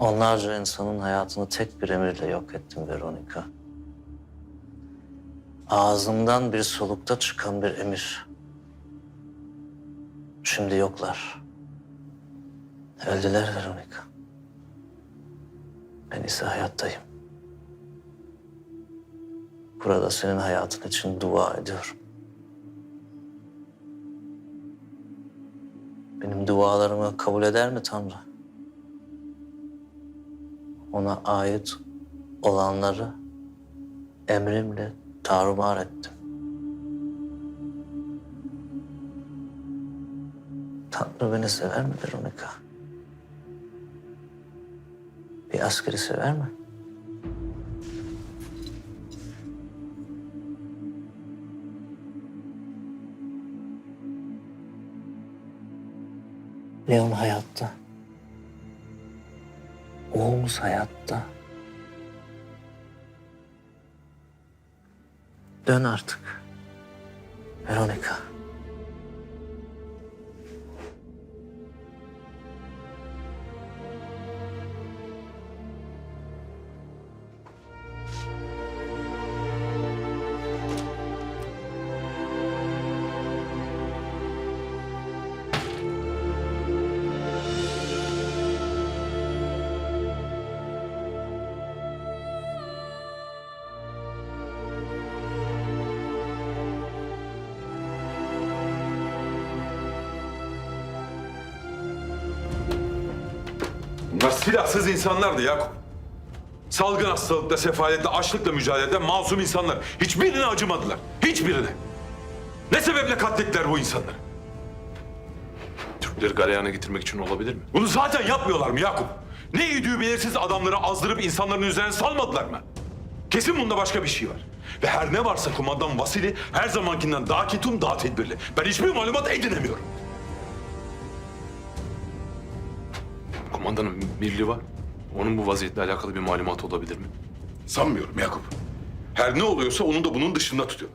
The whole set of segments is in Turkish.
Onlarca insanın hayatını tek bir emirle yok ettim Veronica. Ağzımdan bir solukta çıkan bir emir. Şimdi yoklar. Öldüler Veronica. Ben ise hayattayım. Burada senin hayatın için dua ediyorum. Benim dualarımı kabul eder mi Tanrı? Ona ait olanları emrimle tarumar ettim. Tanrı beni sever mi Veronica? Bir askeri sever mi? Leon hayatta. Oğlumuz hayatta. Dön artık. Veronica. Bunlar silahsız insanlardı Yakup. Salgın hastalıkla, sefaletle, açlıkla mücadelede masum insanlar. Hiçbirine acımadılar. Hiçbirine. Ne sebeple katlettiler bu insanları? Türkleri galeyana getirmek için olabilir mi? Bunu zaten yapmıyorlar mı Yakup? Ne idüğü belirsiz adamları azdırıp insanların üzerine salmadılar mı? Kesin bunda başka bir şey var. Ve her ne varsa kumandan Vasili her zamankinden daha ketum, daha tedbirli. Ben hiçbir malumat edinemiyorum. Kumandanın birliği var. Onun bu vaziyetle alakalı bir malumat olabilir mi? Sanmıyorum Yakup. Her ne oluyorsa onu da bunun dışında tutuyor.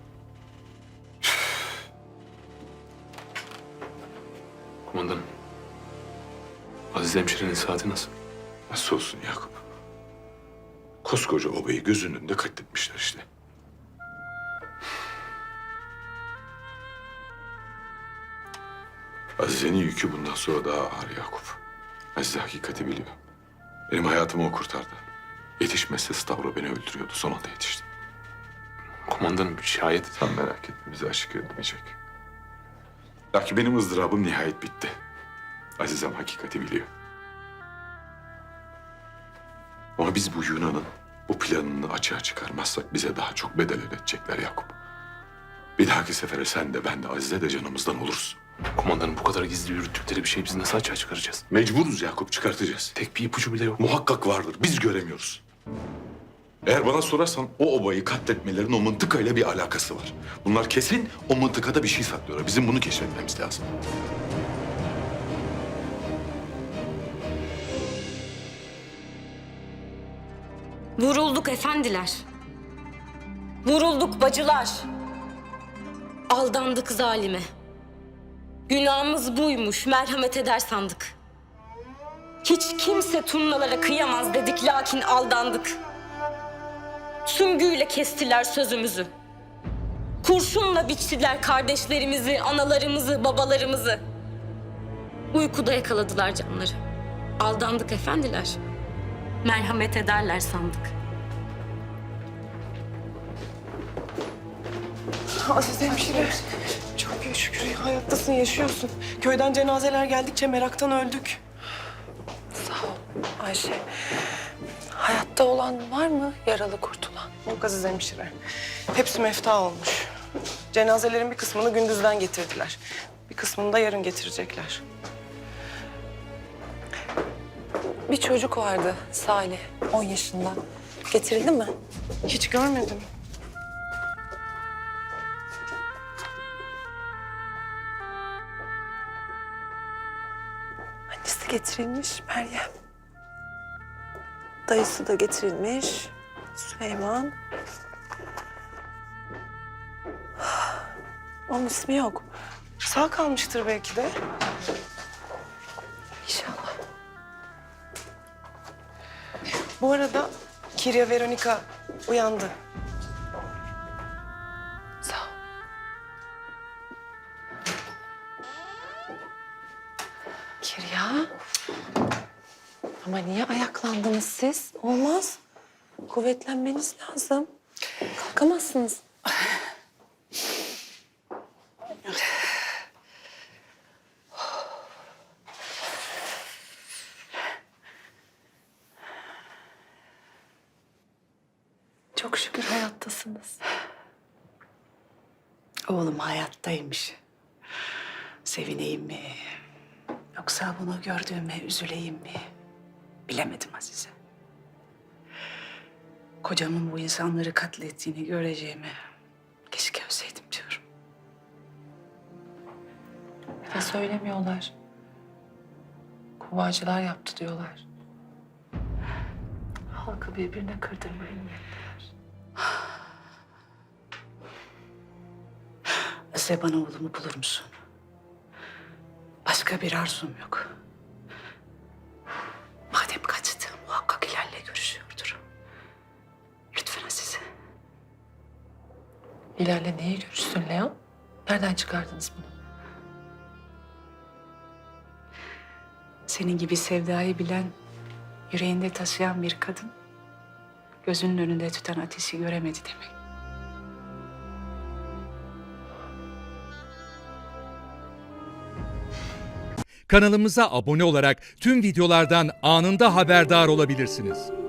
Kumandanım. Aziz hemşirenin saati nasıl? Nasıl olsun Yakup? Koskoca obayı gözünün önünde katletmişler işte. Azize'nin yükü bundan sonra daha ağır Yakup. Azize hakikati biliyor. Benim hayatımı o kurtardı. Yetişmezse Stavro beni öldürüyordu. Son anda yetişti. Kumandanım şayet... Sen merak etme bizi açık etmeyecek. Lakin benim ızdırabım nihayet bitti. Azizem hakikati biliyor. Ama biz bu Yunan'ın bu planını açığa çıkarmazsak bize daha çok bedel ödetecekler Yakup. Bir dahaki sefere sen de ben de Azize de canımızdan oluruz. Kumandanım bu kadar gizli yürüttükleri bir şeyi biz nasıl açığa çıkaracağız? Mecburuz Yakup çıkartacağız. Tek bir ipucu bile yok. Muhakkak vardır. Biz göremiyoruz. Eğer bana sorarsan o obayı katletmelerin o mıntıkayla bir alakası var. Bunlar kesin o mıntıkada bir şey saklıyorlar. Bizim bunu keşfetmemiz lazım. Vurulduk efendiler. Vurulduk bacılar. Aldandık zalime. Günahımız buymuş, merhamet eder sandık. Hiç kimse turnalara kıyamaz dedik lakin aldandık. Süngüyle kestiler sözümüzü. Kurşunla biçtiler kardeşlerimizi, analarımızı, babalarımızı. Uykuda yakaladılar canları. Aldandık efendiler. Merhamet ederler sandık. Aziz hemşire. Çok şükür hayattasın, yaşıyorsun. Köyden cenazeler geldikçe meraktan öldük. Sağ ol Ayşe. Hayatta olan var mı yaralı kurtulan? Yok Aziz hemşire. Hepsi mefta olmuş. Cenazelerin bir kısmını gündüzden getirdiler. Bir kısmını da yarın getirecekler. Bir çocuk vardı Salih, 10 yaşında. Getirildi mi? Hiç görmedim. Annesi getirilmiş Meryem. Dayısı da getirilmiş Süleyman. Onun ismi yok. Sağ kalmıştır belki de. İnşallah. Bu arada Kirya Veronika uyandı. Ama niye ayaklandınız siz? Olmaz. Kuvvetlenmeniz lazım. Kalkamazsınız. Çok şükür hayattasınız. Oğlum hayattaymış. Sevineyim mi? Yoksa bunu gördüğüme üzüleyim mi? Bilemedim Azize. Kocamın bu insanları katlettiğini göreceğimi keşke ölseydim diyorum. Bir de söylemiyorlar. Kuvacılar yaptı diyorlar. Halkı birbirine kırdırmayın niyetliler. Azize bana oğlumu bulur musun? Başka bir arzum yok. Hilal'le niye görüşsün Leon? Nereden çıkardınız bunu? Senin gibi sevdayı bilen, yüreğinde taşıyan bir kadın... ...gözünün önünde tutan ateşi göremedi demek. Kanalımıza abone olarak tüm videolardan anında haberdar olabilirsiniz.